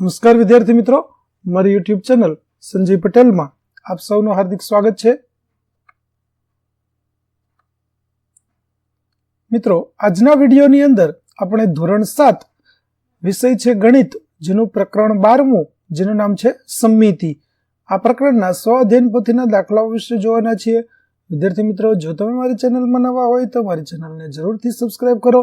નમસ્કાર વિદ્યાર્થી મિત્રો, મારી યુટ્યુબ ચેનલ સંજય પટેલમાં આપ સૌનું હાર્દિક સ્વાગત છે. મિત્રો, આજના વિડીયોની અંદર આપણે ધોરણ સાત વિષય છે ગણિત, જેનું પ્રકરણ બારમું, જેનું નામ છે સમિતિ. આ પ્રકરણના સ્વ અધ્યયન પોથીના દાખલાઓ વિશે જોવાના છીએ. વિદ્યાર્થી મિત્રો, જો તમે મારી ચેનલમાં નવા હોય તો મારી ચેનલને જરૂરથી સબસ્ક્રાઇબ કરો.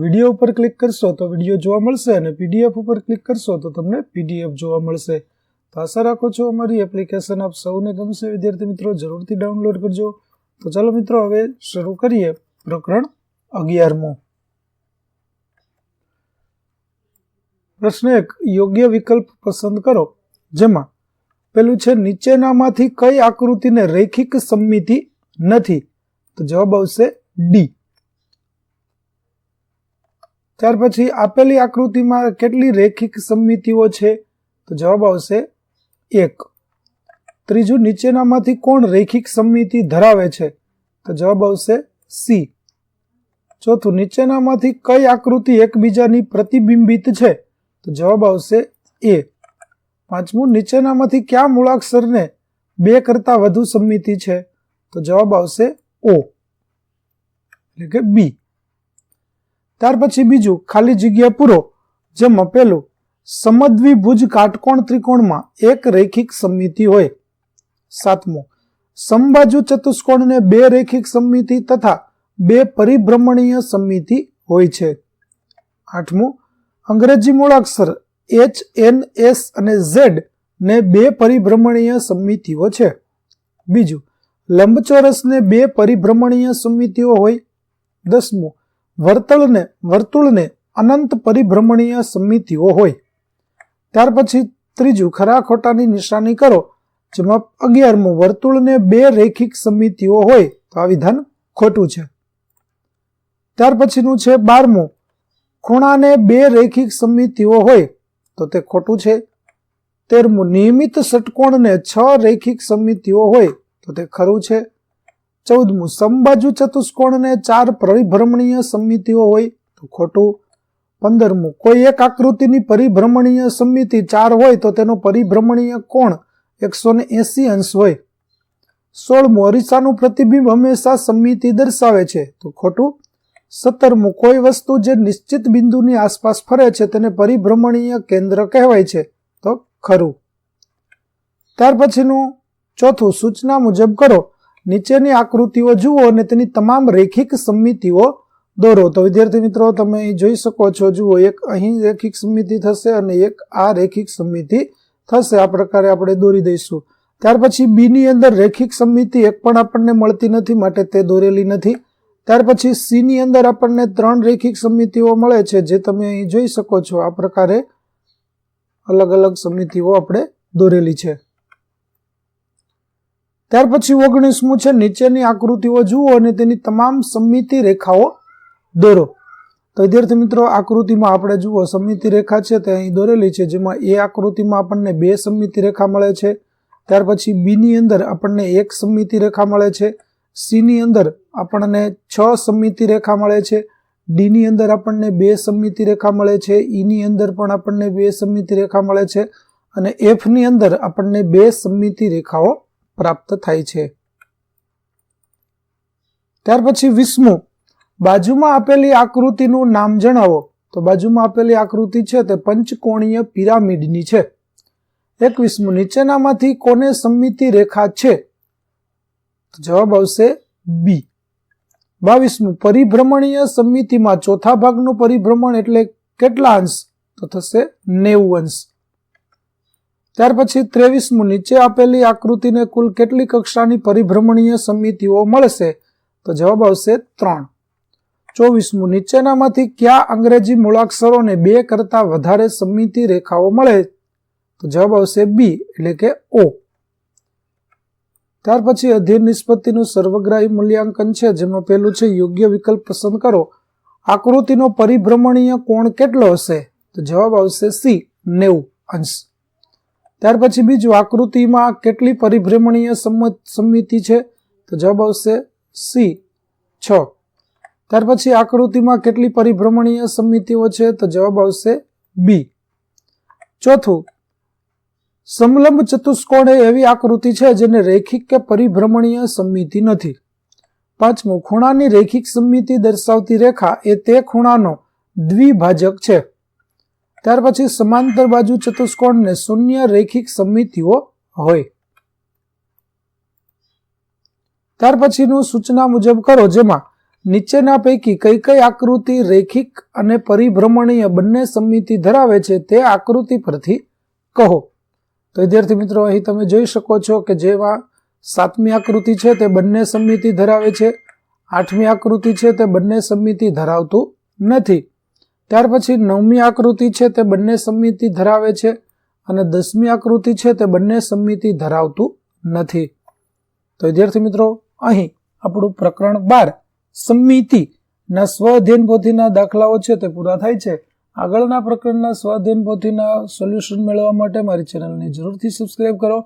વીડિયો ઉપર ક્લિક કરશો તો વીડિયો જોવા મળશે અને પીડીએફ ઉપર ક્લિક કરશો તો તમને પીડીએફ જોવા મળશે. તો આશા રાખો છો અમારી એપ્લિકેશન આપ સૌને ગમશે. વિદ્યાર્થી મિત્રો, જરૂરથી ડાઉનલોડ કરજો. તો ચાલો મિત્રો, હવે શરૂ કરીએ પ્રકરણ અગિયારમું. પ્રશ્ન એક, યોગ્ય વિકલ્પ પસંદ કરો. જેમાં પેલું છે, નીચેનામાંથી કઈ આકૃતિને રૈખિક સંમિતિ નથી? તો જવાબ આવશે ડી ત્યાર પછી આપેલી આકૃતિમાં કેટલી રેખિક સમમિતિઓ છે? તો જવાબ આવશે એક. ત્રીજું, નીચેનામાંથી કોણ રેખિક સમમિતિ ધરાવે છે? તો જવાબ આવશે સી. ચોથું, નીચેનામાંથી કઈ આકૃતિ એકબીજાની પ્રતિબિંબિત છે? તો જવાબ આવશે એ. પાંચમું, નીચેનામાંથી કયા મૂળાક્ષરને બે કરતા વધુ સમમિતિ છે? તો જવાબ આવશે ઓ. એટલે કે બી. ત્યાર પછી બીજું ખાલી જગ્યા પૂરો, જેમાં પેલું, સમદ્વિભુજ કાટકોણ ત્રિકોણમાં એક રૈખિક સમમિતિ હોય. સાતમું સંબાજુ ચતુષ્કોણને બે રૈખિક સમમિતિ તથા બે પરિભ્રમણીય સમમિતિ હોય છે. આઠમું, અંગ્રેજી મૂળાક્ષર એચ એન એસ અને ઝેડ ને બે પરિભ્રમણીય સમિતિઓ છે. બીજું, લંબચોરસને બે પરિભ્રમણીય સમિતિઓ હોય. દસમું વર્તુળને વર્તુળને અનંત પરિભ્રમણીય સમિતિઓ હોય. ત્યાર પછી ત્રીજું, ખરા ખોટાની નિશાની કરો, જેમાં અગિયારમું, વર્તુળને બે રેખિક સમિતિઓ હોય. તો આ વિધાન ખોટું છે. ત્યાર પછીનું છે બારમું, ખૂણાને બે રેખિક સમિતિઓ હોય. તો તે ખોટું છે. તેરમું, નિયમિત ષટકોણને છ રેખિક સમિતિઓ હોય. તો તે ખરું છે. ચૌદમું સમબાજુ ચતુષ્કોણને ચાર પરિભ્રમણીય સમિતિઓ હોય તો ખોટું. પંદરમું, કોઈ એક આકૃતિની પરિભ્રમણીય સમિતિ ચાર હોય તો તેનો પરિભ્રમણીય કોણ? એકસો ને એસી અંશ હોય. સોળમું, અરીસાનું પ્રતિબિંબ હંમેશા સમિતિ દર્શાવે છે તો ખોટું. સત્તરમું, કોઈ વસ્તુ જે નિશ્ચિત બિંદુની આસપાસ ફરે છે તેને પરિભ્રમણીય કેન્દ્ર કહેવાય છે તો ખરું. ત્યાર પછીનું ચોથું, સૂચના મુજબ કરો. નીચેની આકૃતિઓ જુઓ અને તેની તમામ રેખિક સમિતિઓ દોરો. તો વિદ્યાર્થી મિત્રો, તમે જોઈ શકો છો, જુઓ, એક અહીં રેખિક સમિતિ થશે અને એક આ રેખિક સમિતિ થશે. આ પ્રકારે આપણે દોરી દઈશું. ત્યાર પછી બીની અંદર રેખિક સમિતિ એક પણ આપણને મળતી નથી, માટે તે દોરેલી નથી. ત્યાર પછી સી ની અંદર આપણને ત્રણ રેખિક સમિતિઓ મળે છે, જે તમે અહીં જોઈ શકો છો. આ પ્રકારે અલગ અલગ સમિતિઓ આપણે દોરેલી છે. ત્યાર પછી ઓગણીસમું છે, નીચેની આકૃતિઓ જુઓ અને તેની તમામ સમિતિ રેખાઓ દોરો. તો વિદ્યાર્થી મિત્રો આકૃતિમાં આપણે જુઓ, સમિતિ રેખા છે તે અહીં દોરેલી છે, જેમાં એ આકૃતિમાં આપણને બે સમિતિ રેખા મળે છે. ત્યાર પછી બીની અંદર આપણને એક સમિતિ રેખા મળે છે, સીની અંદર આપણને છ સમિતિ રેખા મળે છે, ડીની અંદર આપણને બે સમિતિ રેખા મળે છે, ઈની અંદર પણ આપણને બે સમિતિ રેખા મળે છે અને એફની અંદર આપણને બે સમિતિ રેખાઓ પ્રાપ્ત થાય છે. ત્યાર પછી વીસમું બાજુમાં આપેલી આકૃતિનું નામ જણાવો. તો બાજુમાં આપેલી આકૃતિ છે તે પંચકોણીય પિરામિડની છે. એકવીસમું નીચેનામાંથી કોને સમિતિ રેખા છે? જવાબ આવશે બી બાવીસમું પરિભ્રમણીય સમિતિમાં ચોથા ભાગનું પરિભ્રમણ એટલે કેટલા અંશ? તો થશે નેવું અંશ. ત્યાર પછી ત્રેવીસમું નીચે આપેલી આકૃતિને કુલ કેટલી કક્ષાની પરિભ્રમણીય સમિતિઓ મળશે? તો જવાબ આવશે ત્રણ. ચોવીસમું નીચેનામાંથી કયા અંગ્રેજી મૂળાક્ષરોને બે કરતા વધારે સમિતિ રેખાઓ મળે? તો જવાબ આવશે બી, એટલે કે ઓ. ત્યાર પછી અધ્યયન નિષ્પત્તિનું સર્વગ્રાહી મૂલ્યાંકન છે, જેમાં પહેલું છે, યોગ્ય વિકલ્પ પસંદ કરો. આકૃતિનો પરિભ્રમણીય કોણ કેટલો હશે? તો જવાબ આવશે સી, નેવું અંશ. ત્યાર પછી બીજું આકૃતિમાં કેટલી પરિભ્રમણીય સંમત છે? તો જવાબ આવશે સી, છ. ત્યાર પછી આકૃતિમાં કેટલી પરિભ્રમણીય સમિતિઓ છે? તો જવાબ આવશે બી. ચોથું, સમલંબ ચતુષ્કોણ એ એવી આકૃતિ છે જેને રેખિક કે પરિભ્રમણીય સમિતિ નથી. પાંચમું, ખૂણાની રેખિક સમિતિ દર્શાવતી રેખા એ તે ખૂણાનો દ્વિભાજક છે. ત્યાર પછી સમાંતર બાજુ ચતુષ્કોણને શૂન્ય રેખિક સમિતિઓ હોય. ત્યાર પછીનું સૂચના મુજબ કરો જેમાં નીચેના પૈકી કઈ કઈ આકૃતિ રેખિક અને પરિભ્રમણીય બંને સમિતિ ધરાવે છે તે આકૃતિ પરથી કહો. તો વિદ્યાર્થી મિત્રો, અહીં તમે જોઈ શકો છો કે જેમાં સાતમી આકૃતિ છે તે બંને સમિતિ ધરાવે છે. આઠમી આકૃતિ છે તે બંને સમિતિ ધરાવતું નથી. ત્યાર પછી નવમી આકૃતિ છે તે બંને સમિતિ ધરાવે છે અને દસમી આકૃતિ છે તે બંને સમિતિ ધરાવતું નથી. તો વિદ્યાર્થી મિત્રો, અહીં આપણું પ્રકરણ બાર સમિતિના સ્વ અધ્યયન પોથીના દાખલાઓ છે તે પૂરા થાય છે. આગળના પ્રકરણના સ્વાધ્યન પોથીના સોલ્યુશન મેળવવા માટે મારી ચેનલને જરૂરથી સબસ્ક્રાઇબ કરો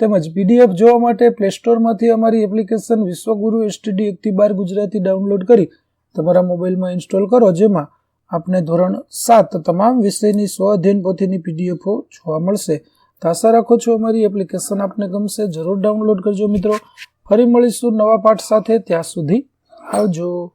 તેમજ પીડીએફ જોવા માટે પ્લે સ્ટોરમાંથી અમારી એપ્લિકેશન વિશ્વગુરુ એસટીડી એકથી બાર ગુજરાતી ડાઉનલોડ કરી તમારા મોબાઈલમાં ઇન્સ્ટોલ કરો, જેમાં આપને ધોરણ સાત તમામ વિષયની સ્વ અધ્યયન પોથીની પીડીએફો જોવા મળશે. તો આશા રાખો છો અમારી એપ્લિકેશન આપને ગમશે. જરૂર ડાઉનલોડ કરજો મિત્રો. ફરી મળીશું નવા પાઠ સાથે. ત્યાં સુધી આવજો.